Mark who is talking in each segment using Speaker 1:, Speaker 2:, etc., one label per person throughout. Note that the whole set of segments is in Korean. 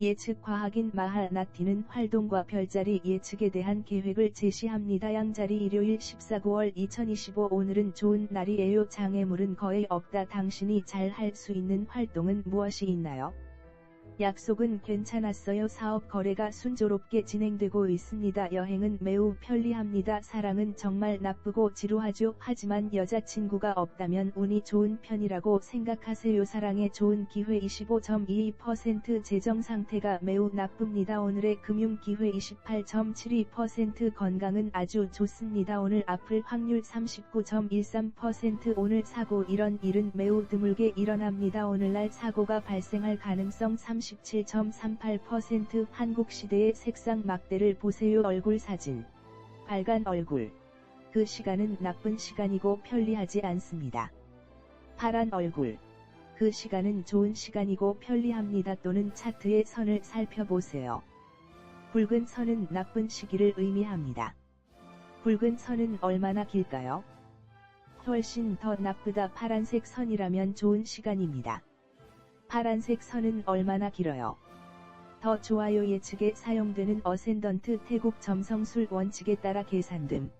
Speaker 1: 예측 과학인 마하나티는 활동과 별자리 예측에 대한 계획을 제시합니다. 양자리 일요일 14, 9월 2025 오늘은 좋은 날이에요. 장애물은 거의 없다. 당신이 잘 할 수 있는 활동은 무엇이 있나요? 약속은 괜찮았어요. 사업 거래가 순조롭게 진행되고 있습니다. 여행은 매우 편리합니다. 사랑은 정말 나쁘고 지루하죠. 하지만 여자친구가 없다면 운이 좋은 편이라고 생각하세요. 사랑에 좋은 기회 25.22% 재정 상태가 매우 나쁩니다. 오늘의 금융 기회 28.72% 건강은 아주 좋습니다. 오늘 아플 확률 39.13% 오늘 사고 이런 일은 매우 드물게 일어납니다. 오늘날 사고가 발생할 가능성 30 37.38% 한국 시대의 색상 막대를 보세요 얼굴 사진. 빨간 얼굴. 그 시간은 나쁜 시간이고 편리하지 않습니다. 파란 얼굴. 그 시간은 좋은 시간이고 편리합니다. 또는 차트의 선을 살펴보세요. 붉은 선은 나쁜 시기를 의미합니다. 붉은 선은 얼마나 길까요? 훨씬 더 나쁘다 파란색 선이라면 좋은 시간입니다. 파란색 선은 얼마나 길어요? 더 좋아요 예측에 사용되는 어센던트 태국 점성술 원칙에 따라 계산됨.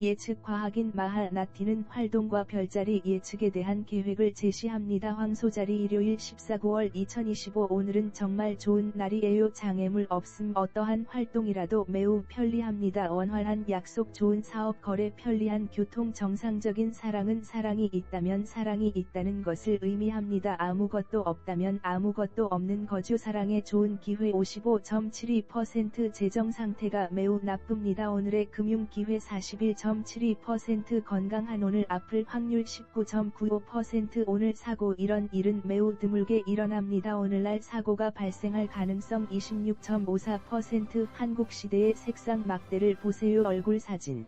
Speaker 1: 예측 과학인 마하나티는 활동과 별자리 예측에 대한 계획을 제시합니다. 황소자리 일요일 14, 9월 2025 오늘은 정말 좋은 날이에요. 장애물 없음 어떠한 활동이라도 매우 편리합니다. 원활한 약속 좋은 사업 거래 편리한 교통 정상적인 사랑은 사랑이 있다면 사랑이 있다는 것을 의미합니다. 아무것도 없다면 아무것도 없는 거죠. 사랑에 좋은 기회 55.72% 재정 상태가 매우 나쁩니다. 오늘의 금융 기회 41. 9.72% 건강한 오늘 아플 확률 19.95% 오늘 사고 이런 일은 매우 드물게 일어납니다. 오늘날 사고가 발생할 가능성 26.54% 한국 시대의 색상 막대를 보세요 얼굴 사진.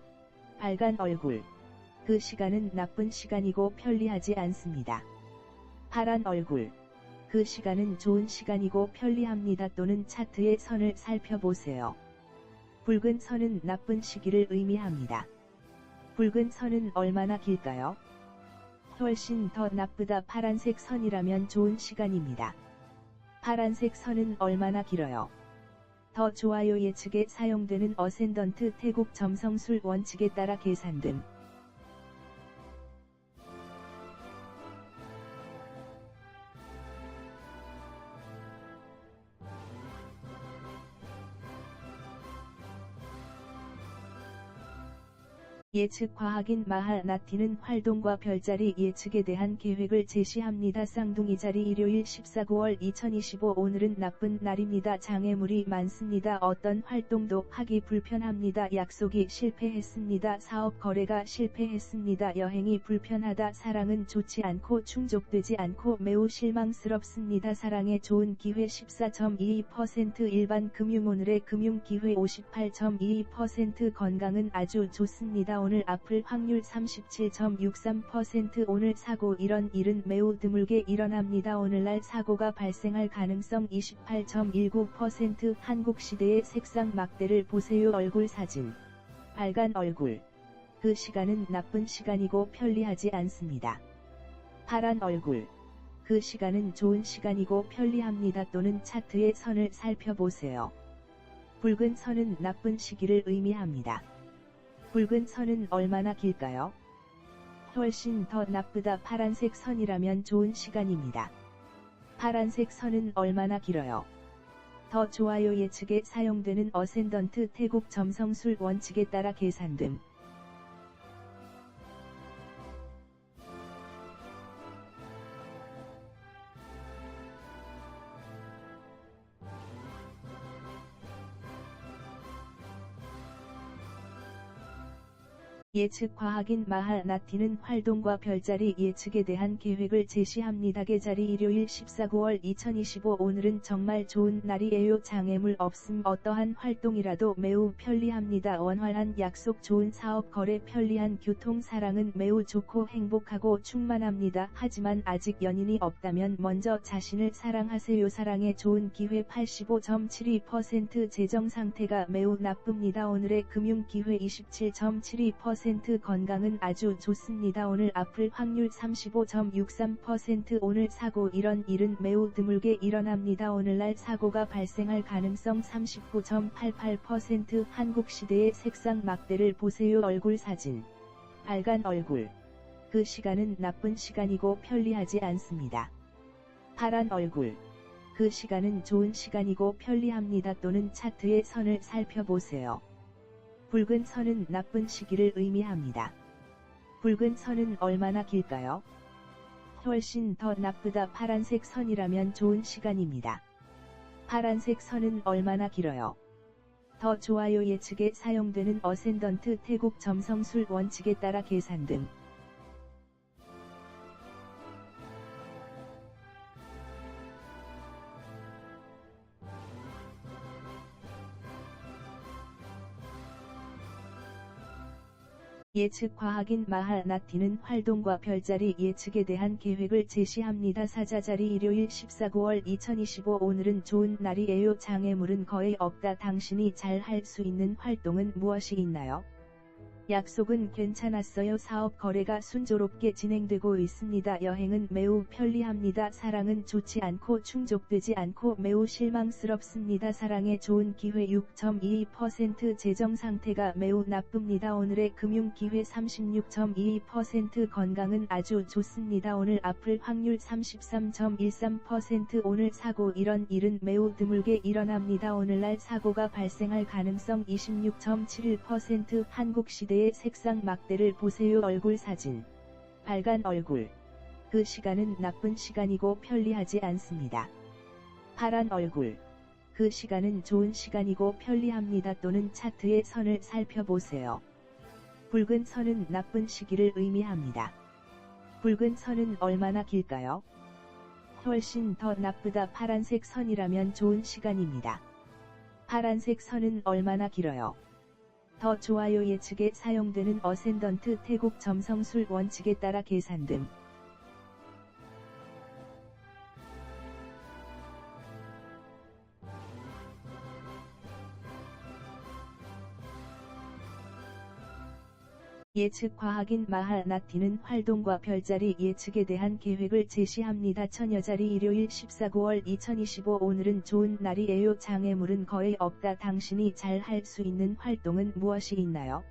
Speaker 1: 빨간 얼굴. 그 시간은 나쁜 시간이고 편리하지 않습니다. 파란 얼굴. 그 시간은 좋은 시간이고 편리합니다. 또는 차트의 선을 살펴보세요. 붉은 선은 나쁜 시기를 의미합니다. 붉은 선은 얼마나 길까요? 훨씬 더 나쁘다 파란색 선이라면 좋은 시간입니다. 파란색 선은 얼마나 길어요? 더 좋아요 예측에 사용되는 어센던트 태국 점성술 원칙에 따라 계산됨. 예측 과학인 마하나티는 활동과 별자리 예측에 대한 계획을 제시합니다. 쌍둥이 자리 일요일 14, 9월 2025 오늘은 나쁜 날입니다. 장애물이 많습니다. 어떤 활동도 하기 불편합니다. 약속이 실패했습니다. 사업 거래가 실패했습니다. 여행이 불편하다. 사랑은 좋지 않고 충족되지 않고 매우 실망스럽습니다. 사랑에 좋은 기회 14.22% 일반 금융 오늘의 금융 기회 58.22% 건강은 아주 좋습니다. 오늘 아플 확률 37.63% 오늘 사고 이런 일은 매우 드물게 일어납니다. 오늘날 사고가 발생할 가능성 28.19% 한국 시대의 색상 막대를 보세요 얼굴 사진. 빨간 얼굴. 그 시간은 나쁜 시간이고 편리하지 않습니다. 파란 얼굴. 그 시간은 좋은 시간이고 편리합니다. 또는 차트의 선을 살펴보세요. 붉은 선은 나쁜 시기를 의미합니다. 붉은 선은 얼마나 길까요? 훨씬 더 나쁘다 파란색 선이라면 좋은 시간입니다. 파란색 선은 얼마나 길어요? 더 좋아요 예측에 사용되는 어센던트 태국 점성술 원칙에 따라 계산됨. 예측 과학인 마하나티는 활동과 별자리 예측에 대한 계획을 제시합니다. 계자리 일요일 14, 9월 2025 오늘은 정말 좋은 날이에요. 장애물 없음 어떠한 활동이라도 매우 편리합니다. 원활한 약속 좋은 사업 거래 편리한 교통 사랑은 매우 좋고 행복하고 충만합니다. 하지만 아직 연인이 없다면 먼저 자신을 사랑하세요. 사랑에 좋은 기회 85.72% 재정 상태가 매우 나쁩니다. 오늘의 금융 기회 27.72% 30% 건강은 아주 좋습니다. 오늘 아플 확률 35.63% 오늘 사고 이런 일은 매우 드물게 일어납니다. 오늘날 사고가 발생할 가능성 39.88% 한국 시대의 색상 막대를 보세요. 얼굴 사진. 빨간 얼굴. 그 시간은 나쁜 시간이고 편리하지 않습니다. 파란 얼굴. 그 시간은 좋은 시간이고 편리합니다. 또는 차트의 선을 살펴보세요. 붉은 선은 나쁜 시기를 의미합니다. 붉은 선은 얼마나 길까요? 훨씬 더 나쁘다 파란색 선이라면 좋은 시간입니다. 파란색 선은 얼마나 길어요? 더 좋아요 예측에 사용되는 어센던트 태국 점성술 원칙에 따라 계산 등 예측 과학인 마하나티는 활동과 별자리 예측에 대한 계획을 제시합니다. 사자자리 일요일 14, 9월 2025 오늘은 좋은 날이에요. 장애물은 거의 없다. 당신이 잘 할 수 있는 활동은 무엇이 있나요? 약속은 괜찮았어요. 사업 거래가 순조롭게 진행되고 있습니다. 여행은 매우 편리합니다. 사랑은 좋지 않고 충족되지 않고 매우 실망스럽습니다. 사랑에 좋은 기회 6.22% 재정 상태가 매우 나쁩니다. 오늘의 금융 기회 36.22% 건강은 아주 좋습니다. 오늘 아플 확률 33.13% 오늘 사고 이런 일은 매우 드물게 일어납니다. 오늘날 사고가 발생할 가능성 26.71% 한국 시대 그의 색상 막대를 보세요 얼굴 사진. 빨간 얼굴. 그 시간은 나쁜 시간이고 편리하지 않습니다. 파란 얼굴. 그 시간은 좋은 시간이고 편리합니다. 또는 차트의 선을 살펴보세요. 붉은 선은 나쁜 시기를 의미합니다. 붉은 선은 얼마나 길까요? 훨씬 더 나쁘다 파란색 선이라면 좋은 시간입니다. 파란색 선은 얼마나 길어요? 더 좋아요 예측에 사용되는 어센던트 태국 점성술 원칙에 따라 계산 등 예측 과학인 마하나티는 활동과 별자리 예측에 대한 계획을 제시합니다. 처녀자리 일요일 14, 9월 2025 오늘은 좋은 날이에요. 장애물은 거의 없다. 당신이 잘 할 수 있는 활동은 무엇이 있나요?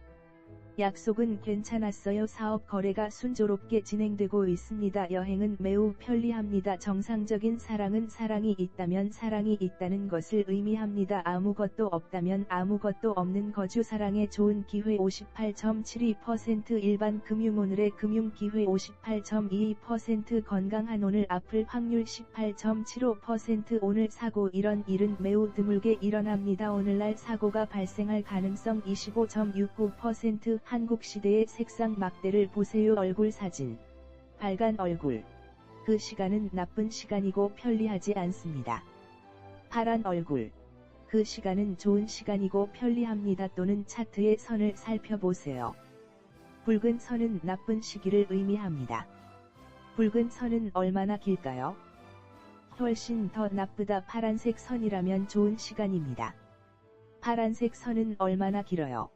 Speaker 1: 약속은 괜찮았어요. 사업 거래가 순조롭게 진행되고 있습니다. 여행은 매우 편리합니다. 정상적인 사랑은 사랑이 있다면 사랑이 있다는 것을 의미합니다. 아무것도 없다면 아무것도 없는 거주 사랑의 좋은 기회 58.72% 일반 금융 오늘의 금융 기회 58.22% 건강한 오늘 아플 확률 18.75% 오늘 사고 이런 일은 매우 드물게 일어납니다. 오늘날 사고가 발생할 가능성 25.69% 한국 시대의 색상 막대를 보세요 얼굴 사진. 빨간 얼굴. 그 시간은 나쁜 시간이고 편리하지 않습니다. 파란 얼굴. 그 시간은 좋은 시간이고 편리합니다. 또는 차트의 선을 살펴보세요. 붉은 선은 나쁜 시기를 의미합니다. 붉은 선은 얼마나 길까요? 훨씬 더 나쁘다 파란색 선이라면 좋은 시간입니다. 파란색 선은 얼마나 길어요?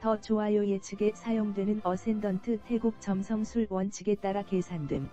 Speaker 1: 더 좋아요 예측에 사용되는 어센던트 태국 점성술 원칙에 따라 계산 등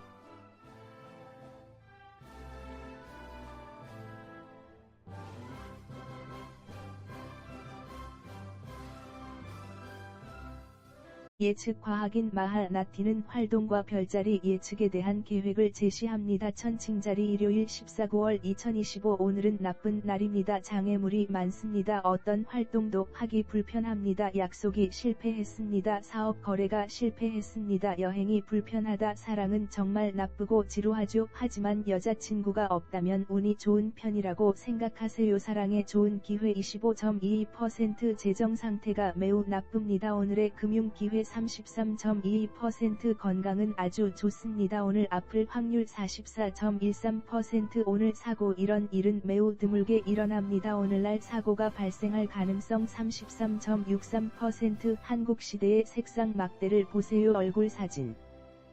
Speaker 1: 예측 과학인 마하나티는 활동과 별자리 예측에 대한 계획을 제시합니다. 천칭자리 일요일 14, 9월 2025 오늘은 나쁜 날입니다. 장애물이 많습니다. 어떤 활동도 하기 불편합니다. 약속이 실패했습니다. 사업 거래가 실패했습니다. 여행이 불편하다. 사랑은 정말 나쁘고 지루하죠. 하지만 여자친구가 없다면 운이 좋은 편이라고 생각하세요. 사랑에 좋은 기회 25.22% 재정 상태가 매우 나쁩니다. 오늘의 금융 기회 33.22% 건강은 아주 좋습니다. 오늘 아플 확률 44.13% 오늘 사고 이런 일은 매우 드물게 일어납니다. 오늘날 사고가 발생할 가능성 33.63% 한국 시대의 색상 막대를 보세요. 얼굴 사진.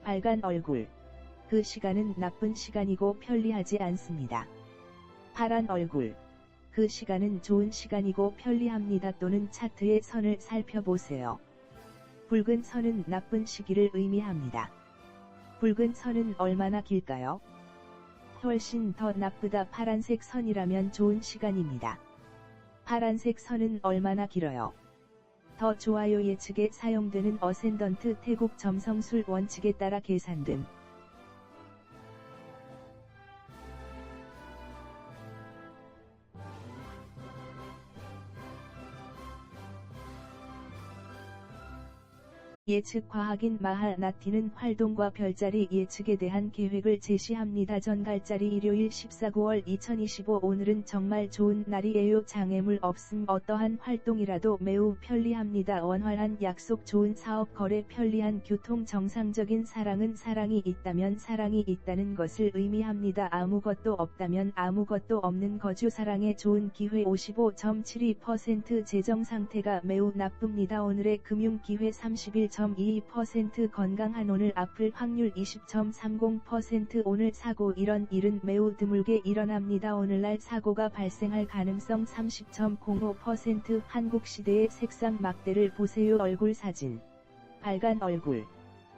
Speaker 1: 빨간 얼굴. 그 시간은 나쁜 시간이고 편리하지 않습니다. 파란 얼굴. 그 시간은 좋은 시간이고 편리합니다. 또는 차트의 선을 살펴보세요. 붉은 선은 나쁜 시기를 의미합니다. 붉은 선은 얼마나 길까요? 훨씬 더 나쁘다 파란색 선이라면 좋은 시간입니다. 파란색 선은 얼마나 길어요? 더 좋아요 예측에 사용되는 어센던트 태국 점성술 원칙에 따라 계산됨. 예측 과학인 마하나티는 활동과 별자리 예측에 대한 계획을 제시합니다. 전갈자리 일요일 14, 9월 2025 오늘은 정말 좋은 날이에요. 장애물 없음 어떠한 활동이라도 매우 편리합니다. 원활한 약속 좋은 사업 거래 편리한 교통 정상적인 사랑은 사랑이 있다면 사랑이 있다는 것을 의미합니다. 아무것도 없다면 아무것도 없는 거주 사랑에 좋은 기회 55.72% 재정 상태가 매우 나쁩니다. 오늘의 금융 기회 31. 20.22% 건강한 오늘 아플 확률 20.30% 오늘 사고 이런 일은 매우 드물게 일어납니다. 오늘날 사고가 발생할 가능성 30.05% 한국 시대의 색상 막대를 보세요. 얼굴 사진. 빨간 얼굴.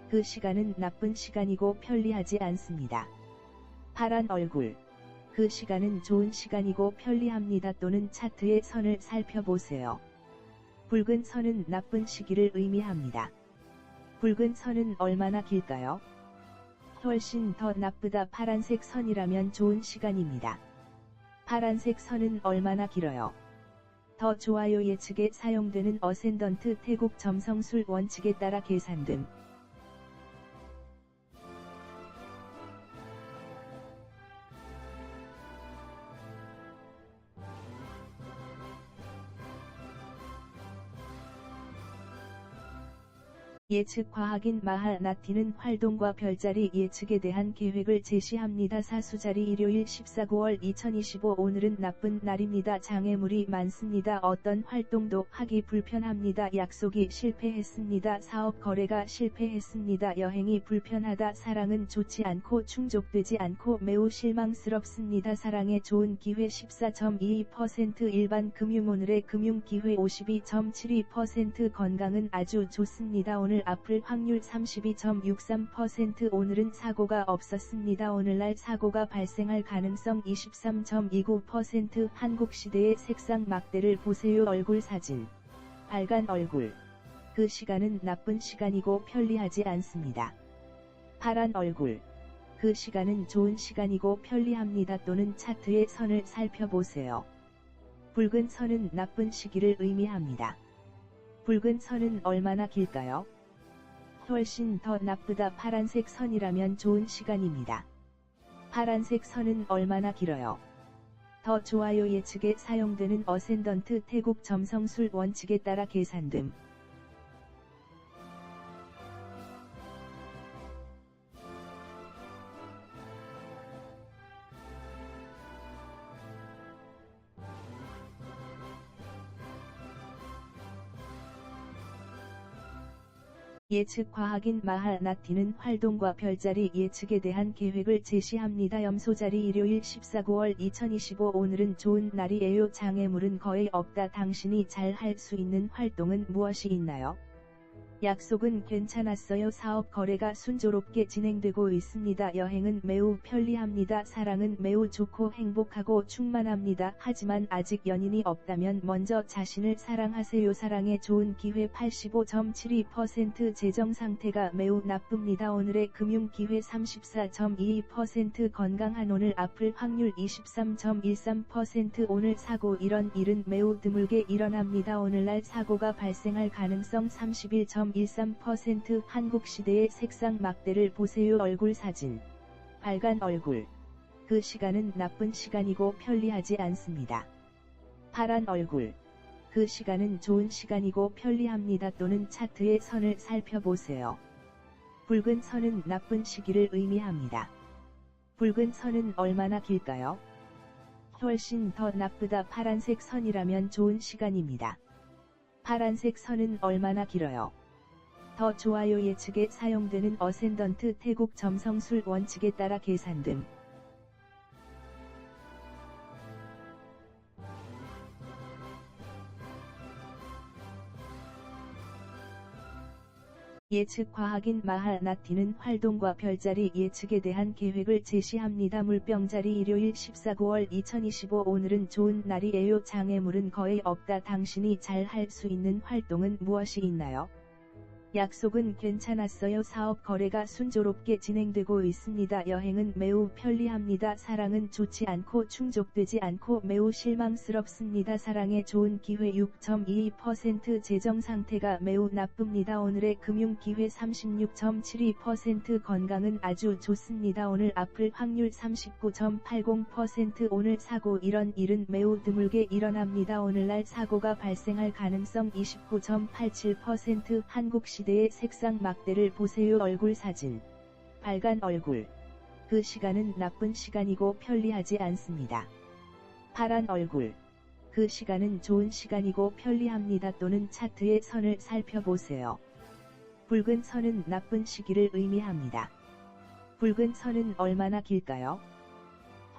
Speaker 1: 그 시간은 나쁜 시간이고 편리하지 않습니다. 파란 얼굴. 그 시간은 좋은 시간이고 편리합니다. 또는 차트의 선을 살펴보세요. 붉은 선은 나쁜 시기를 의미합니다. 붉은 선은 얼마나 길까요? 훨씬 더 나쁘다 파란색 선이라면 좋은 시간입니다. 파란색 선은 얼마나 길어요? 더 좋아요 예측에 사용되는 어센던트 태국 점성술 원칙에 따라 계산됨. 예측 과학인 마하나티는 활동과 별자리 예측에 대한 계획을 제시합니다. 사수자리 일요일 14, 9월 2025 오늘은 나쁜 날입니다. 장애물이 많습니다. 어떤 활동도 하기 불편합니다. 약속이 실패했습니다. 사업 거래가 실패했습니다. 여행이 불편하다. 사랑은 좋지 않고 충족되지 않고 매우 실망스럽습니다. 사랑에 좋은 기회 14.22% 일반 금융 오늘의 금융 기회 52.72% 건강은 아주 좋습니다. 오늘 아플 확률 32.63% 오늘은 사고가 없었습니다. 오늘날 사고가 발생할 가능성 23.29% 한국 시대의 색상 막대를 보세요. 얼굴 사진. 빨간 얼굴. 그 시간은 나쁜 시간이고 편리하지 않습니다. 파란 얼굴. 그 시간은 좋은 시간이고 편리합니다. 또는 차트의 선을 살펴보세요. 붉은 선은 나쁜 시기를 의미합니다. 붉은 선은 얼마나 길까요? 훨씬 더 나쁘다 파란색 선이라면 좋은 시간입니다. 파란색 선은 얼마나 길어요? 더 좋아요 예측에 사용되는 어센던트 태국 점성술 원칙에 따라 계산됨. 예측 과학인 마하나티는 활동과 별자리 예측에 대한 계획을 제시합니다. 염소자리 일요일 14, 9월 2025 오늘은 좋은 날이에요. 장애물은 거의 없다. 당신이 잘 할 수 있는 활동은 무엇이 있나요? 약속은 괜찮았어요. 사업 거래가 순조롭게 진행되고 있습니다. 여행은 매우 편리합니다. 사랑은 매우 좋고 행복하고 충만합니다. 하지만 아직 연인이 없다면 먼저 자신을 사랑하세요. 사랑에 좋은 기회 85.72% 재정 상태가 매우 나쁩니다. 오늘의 금융 기회 34.22% 건강한 오늘 아플 확률 23.13% 오늘 사고 이런 일은 매우 드물게 일어납니다. 오늘날 사고가 발생할 가능성 31. 13% 한국 시대의 색상 막대를 보세요 얼굴 사진. 빨간 얼굴. 그 시간은 나쁜 시간이고 편리하지 않습니다. 파란 얼굴. 그 시간은 좋은 시간이고 편리합니다. 또는 차트의 선을 살펴보세요. 붉은 선은 나쁜 시기를 의미합니다. 붉은 선은 얼마나 길까요? 훨씬 더 나쁘다 파란색 선이라면 좋은 시간입니다. 파란색 선은 얼마나 길어요? 더 좋아요 예측에 사용되는 어센던트 태국 점성술 원칙에 따라 계산됨. 예측 과학인 마하나티는 활동과 별자리 예측에 대한 계획을 제시합니다. 물병자리 일요일 14, 9월 2025 오늘은 좋은 날이에요. 장애물은 거의 없다. 당신이 잘 할 수 있는 활동은 무엇이 있나요? 약속은 괜찮았어요. 사업 거래가 순조롭게 진행되고 있습니다. 여행은 매우 편리합니다. 사랑은 좋지 않고 충족되지 않고 매우 실망스럽습니다. 사랑에 좋은 기회 6.22% 재정 상태가 매우 나쁩니다. 오늘의 금융 기회 36.72% 건강은 아주 좋습니다. 오늘 아플 확률 39.80% 오늘 사고 이런 일은 매우 드물게 일어납니다. 오늘날 사고가 발생할 가능성 29.87% 한국시 시대의 색상 막대를 보세요 얼굴 사진. 빨간 얼굴. 그 시간은 나쁜 시간이고 편리하지 않습니다. 파란 얼굴. 그 시간은 좋은 시간이고 편리합니다. 또는 차트의 선을 살펴보세요. 붉은 선은 나쁜 시기를 의미합니다. 붉은 선은 얼마나 길까요?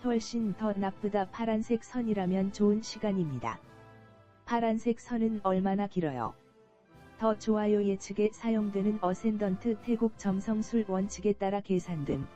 Speaker 1: 훨씬 더 나쁘다 파란색 선이라면 좋은 시간입니다. 파란색 선은 얼마나 길어요? 더 좋아요 예측에 사용되는 어센던트 태국 점성술 원칙에 따라 계산 등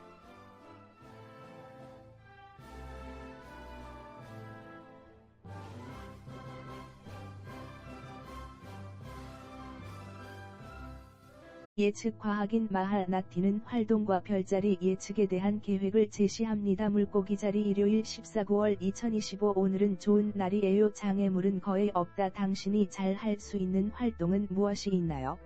Speaker 1: 예측 과학인 마하나티는 활동과 별자리 예측에 대한 계획을 제시합니다. 물고기 자리 일요일 14, 9월 2025 오늘은 좋은 날이에요. 장애물은 거의 없다. 당신이 잘 할 수 있는 활동은 무엇이 있나요?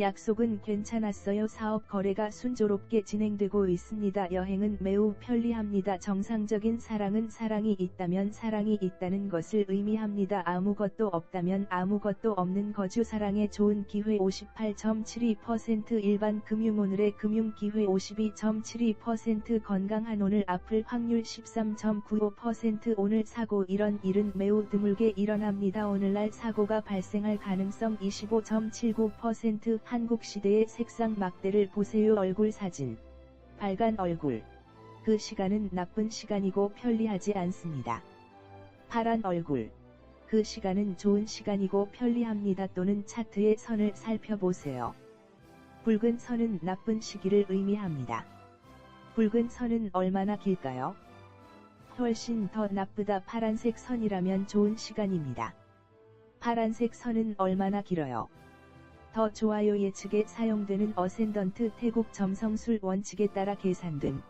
Speaker 1: 약속은 괜찮았어요. 사업 거래가 순조롭게 진행되고 있습니다. 여행은 매우 편리합니다. 정상적인 사랑은 사랑이 있다면 사랑이 있다는 것을 의미합니다. 아무것도 없다면 아무것도 없는 거주 사랑에 좋은 기회 58.72% 일반 금융 오늘의 금융 기회 52.72% 건강한 오늘 아플 확률 13.95% 오늘 사고 이런 일은 매우 드물게 일어납니다. 오늘날 사고가 발생할 가능성 25.79% 한국 시대의 색상 막대를 보세요 얼굴 사진. 빨간 얼굴. 그 시간은 나쁜 시간이고 편리하지 않습니다. 파란 얼굴. 그 시간은 좋은 시간이고 편리합니다. 또는 차트의 선을 살펴보세요. 붉은 선은 나쁜 시기를 의미합니다. 붉은 선은 얼마나 길까요? 훨씬 더 나쁘다 파란색 선이라면 좋은 시간입니다. 파란색 선은 얼마나 길어요? 더 좋아요 예측에 사용되는 어센던트 태국 점성술 원칙에 따라 계산 등